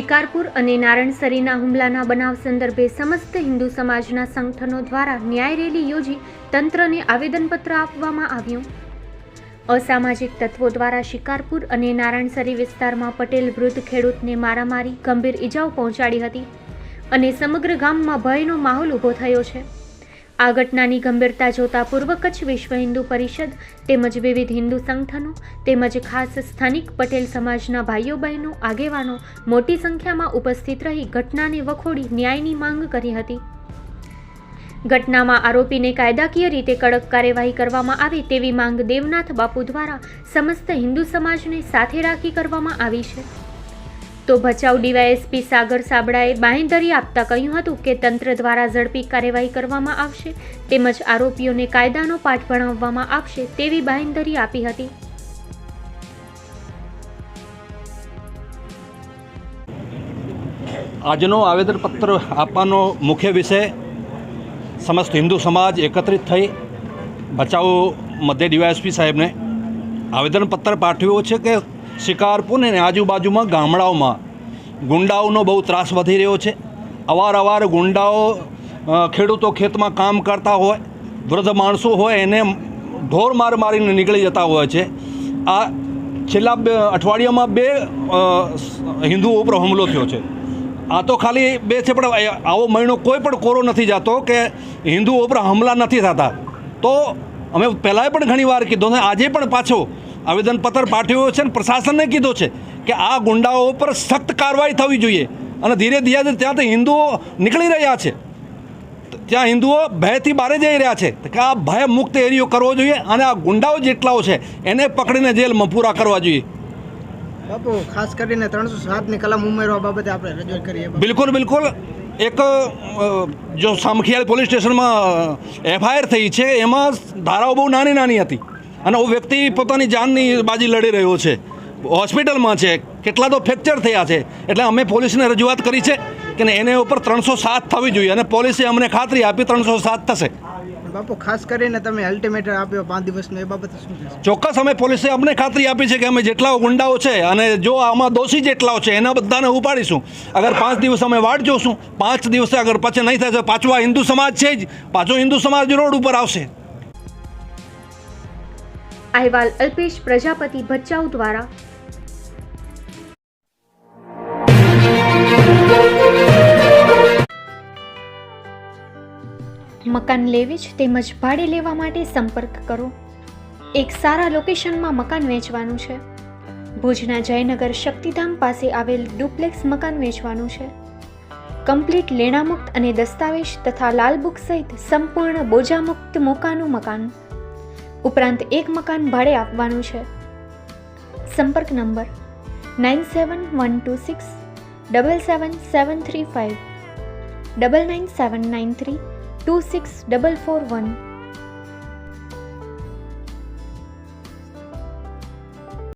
શિકારપુર અને નારણસરીના હુમલાના બનાવ સંદર્ભે સમસ્ત હિન્દુ સમાજના સંગઠનો દ્વારા ન્યાય રેલી યોજી તંત્રને આવેદનપત્ર આપવામાં આવ્યું. અસામાજિક તત્વો દ્વારા શિકારપુર અને નારણસરી વિસ્તારમાં પટેલ વૃદ્ધ ખેડૂતને મારામારી, ગંભીર ઈજાઓ પહોંચાડી હતી અને સમગ્ર ગામમાં ભયનો માહોલ ઊભો થયો છે. આ ઘટનાની ગંભીરતા જોતા પૂર્વ કચ્છ વિશ્વ હિન્દુ પરિષદ તેમજ વિવિધ હિન્દુ સંગઠનો તેમજ ખાસ સ્થાનિક પટેલ સમાજના ભાઈઓ બહેનો આગેવાનો મોટી સંખ્યામાં ઉપસ્થિત રહી ઘટનાને વખોડી ન્યાયની માંગ કરી હતી. ઘટનામાં આરોપીને કાયદાકીય રીતે કડક કાર્યવાહી કરવામાં આવે તેવી માંગ દેવનાથ બાપુ દ્વારા સમસ્ત હિન્દુ સમાજને સાથે રાખી કરવામાં આવી છે. તો ભચાઉ ડીવાયએસપી સાગર સાબડાએ બાંહેધરી આપતા કહ્યું હતું કે તંત્ર દ્વારા ઝડપી કાર્યવાહી કરવામાં આવશે તેમજ આરોપીઓને કાયદાનો પાઠ ભણાવવામાં આવશે તેવી બાંહેધરી આપી હતી. આજનો આવેદનપત્ર આપવાનો મુખ્ય વિષય સમસ્ત હિન્દુ સમાજ એકત્રિત થઈ બચાવ મધ્ય ડીવાયએસપી સાહેબને આવેદનપત્ર પાઠવ્યું છે કે શિકારપુર અને આજુબાજુમાં ગામડાઓમાં. ગુંડાઓનો બહુ ત્રાસ વધી રહ્યો છે. અવારનવાર ગુંડાઓ ખેડૂતો ખેતમાં કામ કરતા હોય, વૃદ્ધ માણસો હોય, એને ઢોર માર મારીને નીકળી જતા હોય છે. આ છેલ્લા બે, અઠવાડિયામાં બે હિન્દુઓ ઉપર હુમલો થયો છે. આ તો ખાલી બે છે, પણ આવો મહિનો કોઈ પણ કોરો નથી જતો કે હિન્દુઓ ઉપર હમલા નથી થતા. તો અમે પહેલાંય પણ ઘણી વાર કીધું ને, આજે પણ પાછો આવેદનપત્ર પાઠવ્યો છે અને પ્રશાસનને કીધું છે કે આ ગુંડાઓ ઉપર સખ્ત કાર્યવાહી થવી જોઈએ. અને ધીરે ધીરે ત્યાંથી હિન્દુઓ નીકળી રહ્યા છે. ત્યાં હિન્દુઓ ભયથી બહાર જઈ રહ્યા છે. કે આ ભય મુક્ત એરિયો કરવો જોઈએ અને આ ગુંડાઓ જેટલાઓ છે એને પકડીને જેલમાં પૂરા કરવા જોઈએ. બાપુ ખાસ કરીને ત્રણસો સાતની કલમ ઉમેરવા બાબતે આપણે રજૂઆત કરીએ બિલકુલ બિલકુલ. એક જો સામખિયાળ પોલીસ સ્ટેશનમાં એફઆઈઆર થઈ છે એમાં ધારાઓ બહુ નાની નાની હતી. અને ਉਹ વ્યક્તિ પોતાની જાનની બાજી લડી રહ્યો છે. હોસ્પિટલમાં છે. કેટલા તો ફ્રેક્ચર થયા છે. એટલે અમે પોલીસને રજૂઆત કરી છે કે એને ઉપર ત્રણસો સાત થવી જોઈએ અને પોલીસે અમને ખાતરી આપી ત્રણસો સાત થશે. બાપુ ખાસ કરીને તમે અલ્ટિમેટર આપ્યો પાંચ દિવસનો એ બાબત શું ચોક્કસ અમે પોલીસે અમને ખાતરી આપી છે કે અમે જેટલા ગુંડાઓ છે અને જો આમાં દોષી જેટલાઓ છે એના બધાને ઉપાડીશું. અગર પાંચ દિવસ અમે વાટ જોશું પાંચ દિવસે અગર પછી નહીં થશે પાછો આ હિન્દુ સમાજ છે જ. પાછો હિન્દુ સમાજ રોડ ઉપર આવશે. અહેવાલ અલ્પેશ પ્રજાપતિ ભચાઉ દ્વારા. મકાન લેવી જ તેમજ ભાડે લેવા માટે સંપર્ક કરો. એક સારા લોકેશનમાં મકાન વેચવાનું છે. ભુજના જયનગર શક્તિધામ પાસે આવેલ ડુપ્લેક્સ મકાન વેચવાનું છે. કમ્પ્લીટ લેણામુક્ત અને દસ્તાવેજ તથા લાલબુક સહિત સંપૂર્ણ બોજામુક્ત મોકાનું મકાન ઉપરાંત એક મકાન ભાડે આપવાનું છે. સંપર્ક number nine seven one two six double seven seven three five, double nine seven nine three two six double four one